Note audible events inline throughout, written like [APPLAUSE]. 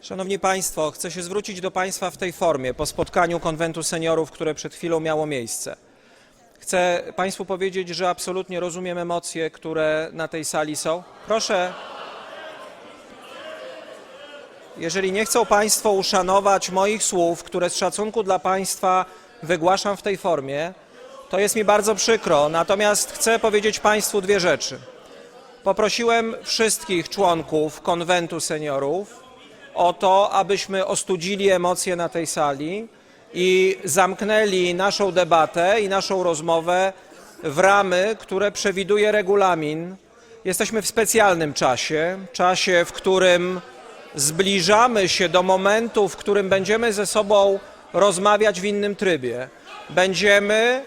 Szanowni Państwo, chcę się zwrócić do Państwa w tej formie po spotkaniu konwentu seniorów, które przed chwilą miało miejsce. Chcę Państwu powiedzieć, że absolutnie rozumiem emocje, które na tej sali są. Proszę. Jeżeli nie chcą Państwo uszanować moich słów, które z szacunku dla Państwa wygłaszam w tej formie, to jest mi bardzo przykro. Natomiast chcę powiedzieć Państwu dwie rzeczy. Poprosiłem wszystkich członków konwentu seniorów o to, abyśmy ostudzili emocje na tej sali i zamknęli naszą debatę i naszą rozmowę w ramy, które przewiduje regulamin. Jesteśmy w specjalnym czasie, czasie, w którym zbliżamy się do momentu, w którym będziemy ze sobą rozmawiać w innym trybie. Będziemy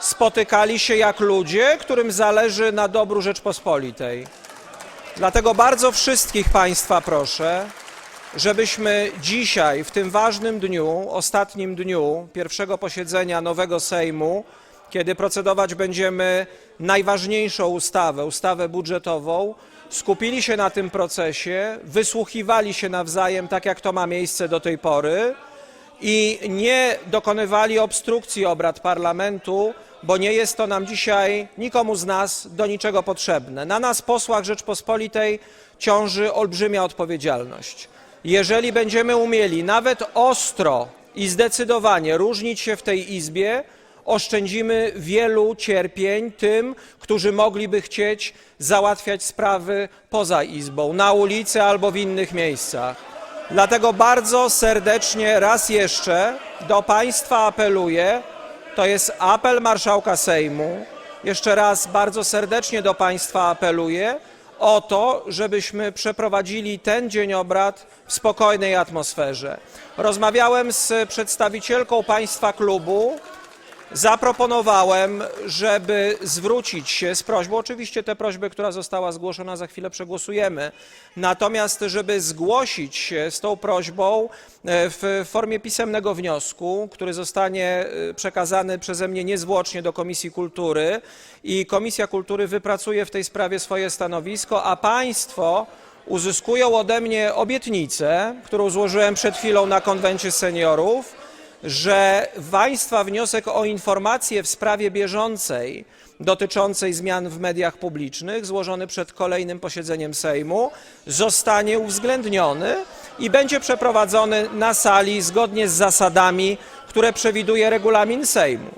spotykali się jak ludzie, którym zależy na dobru Rzeczpospolitej. Dlatego bardzo wszystkich Państwa proszę, żebyśmy dzisiaj, w tym ważnym dniu, ostatnim dniu pierwszego posiedzenia nowego Sejmu, kiedy procedować będziemy najważniejszą ustawę, ustawę budżetową, skupili się na tym procesie, wysłuchiwali się nawzajem, tak jak to ma miejsce do tej pory, i nie dokonywali obstrukcji obrad parlamentu, bo nie jest to nam dzisiaj nikomu z nas do niczego potrzebne. Na nas, posłach Rzeczpospolitej, ciąży olbrzymia odpowiedzialność. Jeżeli będziemy umieli nawet ostro i zdecydowanie różnić się w tej Izbie, oszczędzimy wielu cierpień tym, którzy mogliby chcieć załatwiać sprawy poza Izbą, na ulicy albo w innych miejscach. Dlatego bardzo serdecznie raz jeszcze do Państwa apeluję. To jest apel marszałka Sejmu. Jeszcze raz bardzo serdecznie do Państwa apeluję o to, żebyśmy przeprowadzili ten dzień obrad w spokojnej atmosferze. Rozmawiałem z przedstawicielką Państwa klubu. Zaproponowałem, żeby zwrócić się z prośbą, oczywiście tę prośbę, która została zgłoszona, za chwilę przegłosujemy, natomiast żeby zgłosić się z tą prośbą e, w formie pisemnego wniosku, który zostanie e, przekazany przeze mnie niezwłocznie do Komisji Kultury i Komisja Kultury wypracuje w tej sprawie swoje stanowisko, a Państwo uzyskują ode mnie obietnicę, którą złożyłem przed chwilą na konwencie seniorów, że Państwa wniosek o informację w sprawie bieżącej dotyczącej zmian w mediach publicznych, złożony przed kolejnym posiedzeniem Sejmu, zostanie uwzględniony i będzie przeprowadzony na sali zgodnie z zasadami, które przewiduje regulamin Sejmu.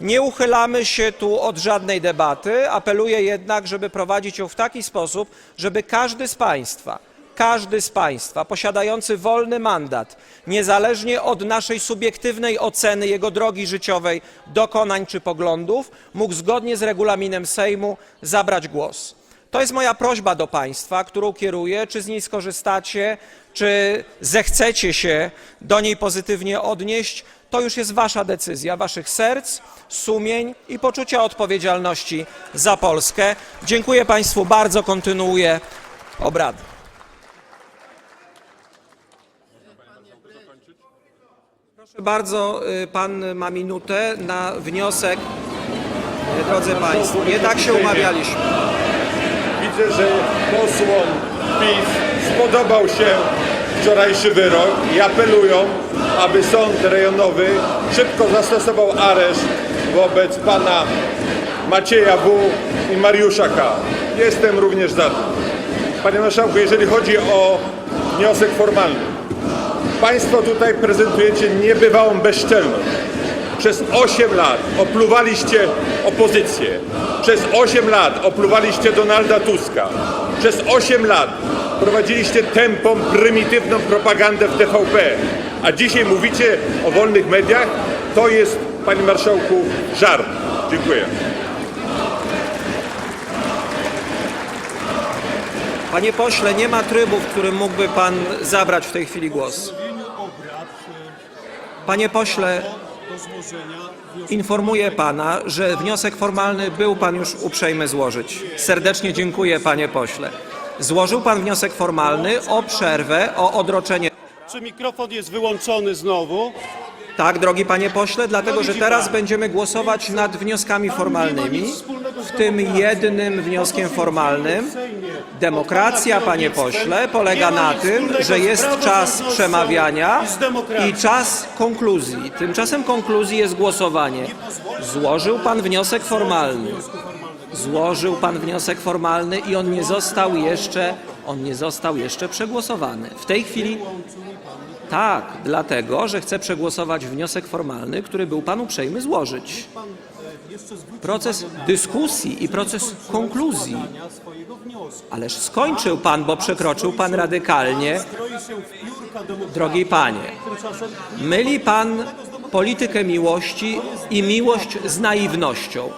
Nie uchylamy się tu od żadnej debaty, apeluję jednak, żeby prowadzić ją w taki sposób, żeby każdy z Państwa, każdy z Państwa posiadający wolny mandat, niezależnie od naszej subiektywnej oceny jego drogi życiowej, dokonań czy poglądów, mógł zgodnie z regulaminem Sejmu zabrać głos. To jest moja prośba do Państwa, którą kieruję. Czy z niej skorzystacie, czy zechcecie się do niej pozytywnie odnieść, to już jest Wasza decyzja, Waszych serc, sumień i poczucia odpowiedzialności za Polskę. Dziękuję Państwu bardzo, kontynuuję obrady. Proszę bardzo, y, pan ma minutę na wniosek. Y, Drodzy Państwo, nie tak się umawialiśmy. Widzę, że posłom PiS spodobał się wczorajszy wyrok i apelują, aby sąd rejonowy szybko zastosował areszt wobec pana Macieja W. i Mariusza K. Jestem również za tym. Panie Marszałku, jeżeli chodzi o wniosek formalny, Państwo tutaj prezentujecie niebywałą bezczelność. Przez 8 lat opluwaliście opozycję. Przez 8 lat opluwaliście Donalda Tuska. Przez 8 lat prowadziliście tępą, prymitywną propagandę w TVP. A dzisiaj mówicie o wolnych mediach? To jest, panie marszałku, żart. Dziękuję. Panie pośle, nie ma trybu, w którym mógłby pan zabrać w tej chwili głos. Panie pośle, informuję pana, że wniosek formalny był pan już uprzejmy złożyć. Serdecznie dziękuję, panie pośle. Złożył pan wniosek formalny o przerwę, o odroczenie. Czy mikrofon jest wyłączony znowu? Tak, drogi panie pośle, dlatego że teraz będziemy głosować nad wnioskami formalnymi, w tym jednym wnioskiem formalnym. Demokracja, panie pośle, polega na tym, że jest czas praworządnością przemawiania i czas konkluzji. Tymczasem konkluzji jest głosowanie. Złożył pan wniosek formalny. Złożył pan wniosek formalny i on nie został jeszcze, on nie został jeszcze przegłosowany. W tej chwili tak, dlatego, że chcę przegłosować wniosek formalny, który był panu uprzejmy złożyć. Proces dyskusji i proces konkluzji. Ależ skończył pan, bo przekroczył pan radykalnie. Drogi panie, myli pan politykę miłości i miłość z naiwnością.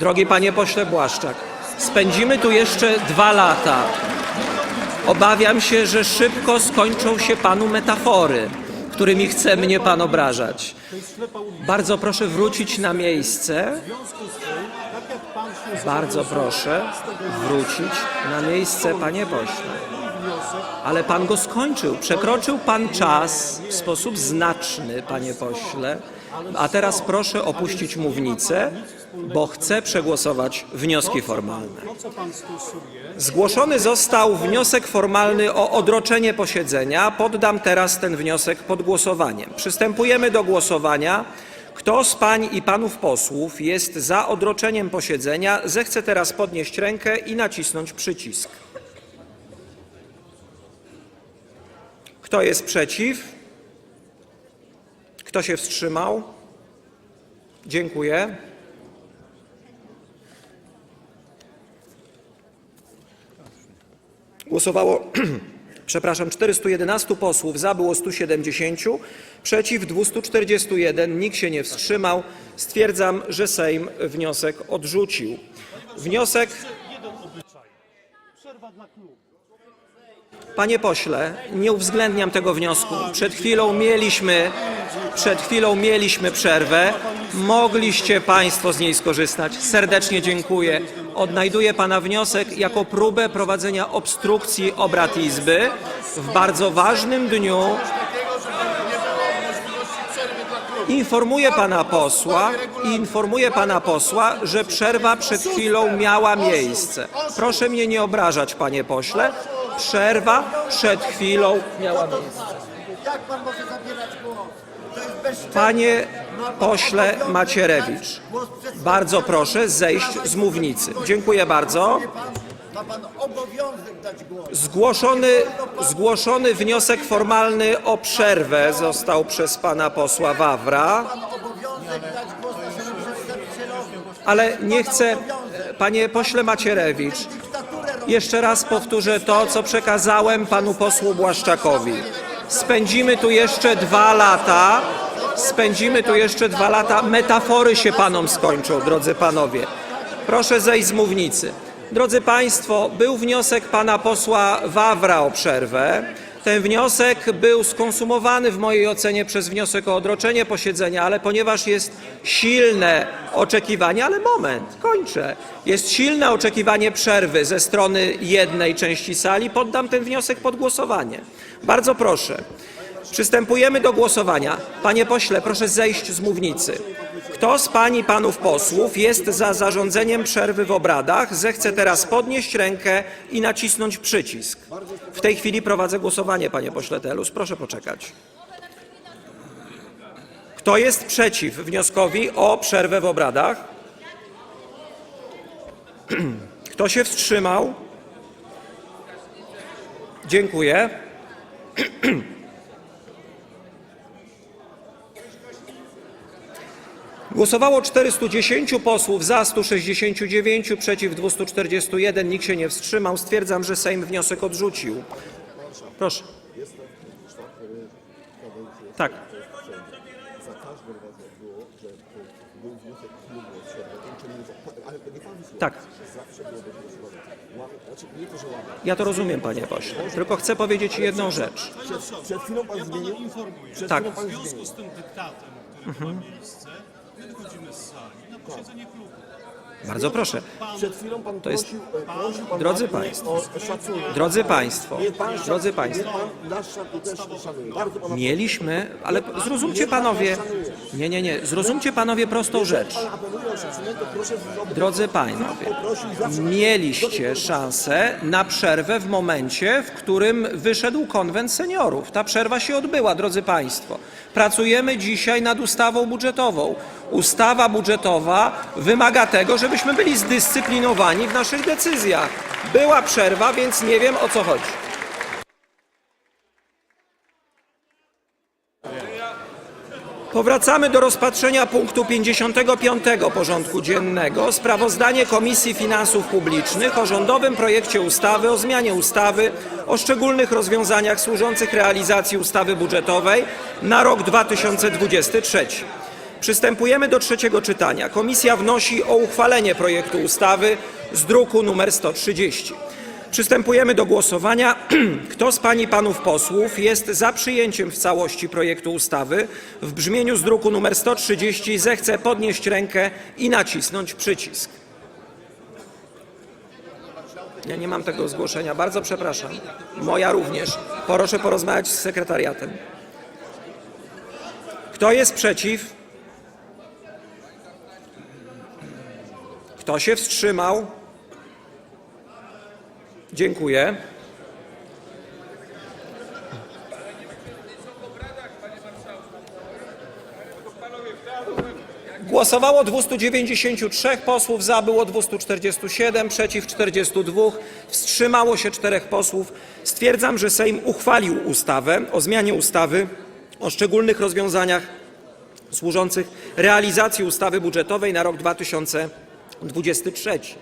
Drogi panie pośle Błaszczak, spędzimy tu jeszcze dwa lata. Obawiam się, że szybko skończą się panu metafory, którymi chce mnie pan obrażać. Bardzo proszę wrócić na miejsce. Bardzo proszę 15 wrócić na miejsce, panie pośle. Ale pan go skończył. Przekroczył pan czas w sposób znaczny, panie pośle. A teraz proszę opuścić mównicę, bo chcę przegłosować wnioski formalne. Zgłoszony został wniosek formalny o odroczenie posiedzenia. Poddam teraz ten wniosek pod głosowanie. Przystępujemy do głosowania. Kto z pań i panów posłów jest za odroczeniem posiedzenia, zechce teraz podnieść rękę i nacisnąć przycisk. Kto jest przeciw? Kto się wstrzymał? Dziękuję. Głosowało, [CLEARS THROAT] przepraszam, 411 posłów, za było 170, przeciw 241, nikt się nie wstrzymał. Stwierdzam, że Sejm wniosek odrzucił. Wniosek. Przerwa dla klubu. Panie pośle, nie uwzględniam tego wniosku. Przed chwilą mieliśmy, przed chwilą mieliśmy przerwę. Mogliście państwo z niej skorzystać. Serdecznie dziękuję. Odnajduję pana wniosek jako próbę prowadzenia obstrukcji obrad Izby w bardzo ważnym dniu. Informuję pana posła, informuję pana posła, że przerwa przed chwilą miała miejsce. Proszę mnie nie obrażać, panie pośle. Przerwa przed chwilą miała miejsce. Jak pan może zabierać głos? Panie pośle Macierewicz, bardzo proszę zejść z mównicy. Dziękuję bardzo. pan, ma pan obowiązek dać głos. Zgłoszony, zgłoszony wniosek formalny o przerwę został przez pana posła Wawra. Pan obowiązek dać głos naszemu przedstawicielowi. Ale nie chcę, panie pośle Macierewicz. Jeszcze raz powtórzę to, co przekazałem panu posłu Błaszczakowi. Spędzimy tu jeszcze dwa lata, spędzimy tu jeszcze dwa lata, metafory się panom skończą, drodzy panowie. Proszę zejść z mównicy. Drodzy państwo, był wniosek pana posła Wawra o przerwę. Ten wniosek był skonsumowany w mojej ocenie przez wniosek o odroczenie posiedzenia, ale ponieważ jest silne oczekiwanie, ale moment, kończę. Jest silne oczekiwanie przerwy ze strony jednej części sali, poddam ten wniosek pod głosowanie. Bardzo proszę. Przystępujemy do głosowania. Panie pośle, proszę zejść z mównicy. Kto z pań i panów posłów jest za zarządzeniem przerwy w obradach, zechce teraz podnieść rękę i nacisnąć przycisk. W tej chwili prowadzę głosowanie, panie pośle Telus. Proszę poczekać. Kto jest przeciw wnioskowi o przerwę w obradach? [CLEARS THROAT] Kto się wstrzymał? Dziękuję. [CLEARS THROAT] Głosowało 410 posłów, za 169, przeciw 241, nikt się nie wstrzymał. Stwierdzam, że Sejm wniosek odrzucił. Proszę. Tak. Tak. Ja to rozumiem, panie pośle. Tylko chcę powiedzieć jedną rzecz. Przed chwilą pan zmienił? Tak. w związku z tym dyktatem, który ma miejsce, my wychodzimy z sali na posiedzenie klubu. Bardzo proszę. Przed chwilą pan To jest- prosił, e, prosił pan Drodzy państwo, o szacunek. Drodzy Państwo, pan szanuje, drodzy Państwo, pan nasz szacunek też szanuje. Bardzo pana mieliśmy, ale zrozumcie Panowie, nie, nie, nie, zrozumcie Panowie prostą rzecz. Pan apeluje o szacunek, to proszę zrobić. Drodzy Poprosił zawsze. mieliście szansę na przerwę w momencie, w którym wyszedł konwent seniorów. Ta przerwa się odbyła, drodzy Państwo. Pracujemy dzisiaj nad ustawą budżetową. Ustawa budżetowa wymaga tego, żebyśmy byli zdyscyplinowani w naszych decyzjach. Była przerwa, więc nie wiem o co chodzi. Powracamy do rozpatrzenia punktu 55 porządku dziennego sprawozdanie Komisji Finansów Publicznych o rządowym projekcie ustawy o zmianie ustawy o szczególnych rozwiązaniach służących realizacji ustawy budżetowej na rok 2023. Przystępujemy do trzeciego czytania. Komisja wnosi o uchwalenie projektu ustawy z druku nr 130. Przystępujemy do głosowania. [CLEARS THROAT] Kto z pań i panów posłów jest za przyjęciem w całości projektu ustawy w brzmieniu z druku nr 130 zechce podnieść rękę i nacisnąć przycisk. Ja nie mam tego zgłoszenia. Bardzo przepraszam. Moja również. Proszę porozmawiać z sekretariatem. Kto jest przeciw? Kto się wstrzymał? Dziękuję. Głosowało 293 posłów, za było 247, przeciw 42, wstrzymało się 4 posłów. Stwierdzam, że Sejm uchwalił ustawę o zmianie ustawy o szczególnych rozwiązaniach służących realizacji ustawy budżetowej na rok 2023.